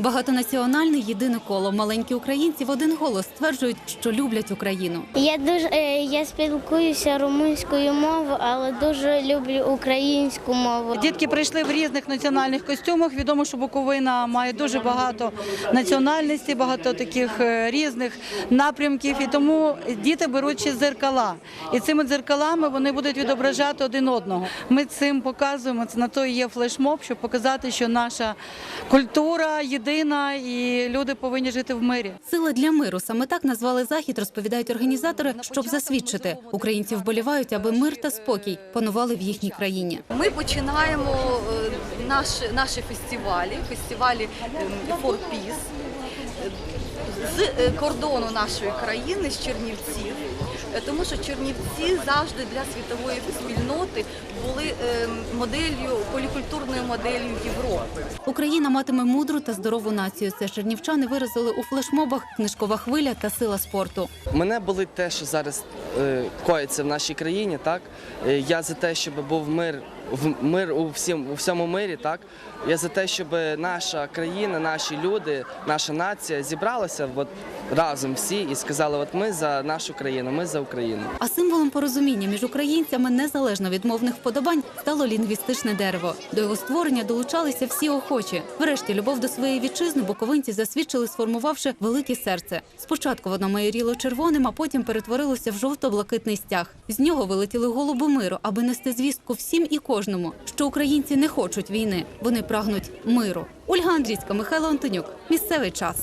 Багатонаціональне єдине коло. Маленькі українці в один голос стверджують, що люблять Україну. Я дуже е, я спілкуюся румунською мовою, але дуже люблю українську мову. Дітки прийшли в різних національних костюмах. Відомо, що Буковина має дуже багато національностей, багато таких е, різних напрямків. І тому діти беруть ще дзеркала. І цими дзеркалами вони будуть відображати один одного. Ми цим показуємо. Це на то і є флешмоб, щоб показати, що наша культура єдина і люди повинні жити в мирі. Сила для миру саме так назвали захід, розповідають організатори, щоб засвідчити. Українці вболівають, аби мир та спокій панували в їхній країні. Ми починаємо е, наші, наші фестивалі, фестивалі ем, For Peace з е, кордону нашої країни, з Чернівців. Е, Тому що Чернівці завжди для світової спільноти були ем, моделлю, полікультурною моделлю Європи. Україна матиме мудру та здорову націю. Це чернівчани виразили у флешмобах книжкова хвиля та сила спорту. Мене болить те, що зараз е, коїться в нашій країні. Так я за те, щоб був мир в мир у всім у всьому мирі. Так я за те, щоб наша країна, наші люди, наша нація зібралася от разом всі і сказали: от ми за нашу країну, ми за Україну. А символом порозуміння між українцями, незалежно від мовних вподобань, стало лінгвістичне дерево. До його створення долучалися всі охочі. Врешті любов до своєї вітчизни буковинці засвідчили, сформувавши велике серце. Спочатку воно майоріло червоним, а потім перетворилося в жовто-блакитний стяг. З нього вилетіли голуби миру, аби нести звістку всім і кожному, що українці не хочуть війни. Вони прагнуть миру. Ольга Андрійська, Михайло Антонюк. Місцевий час.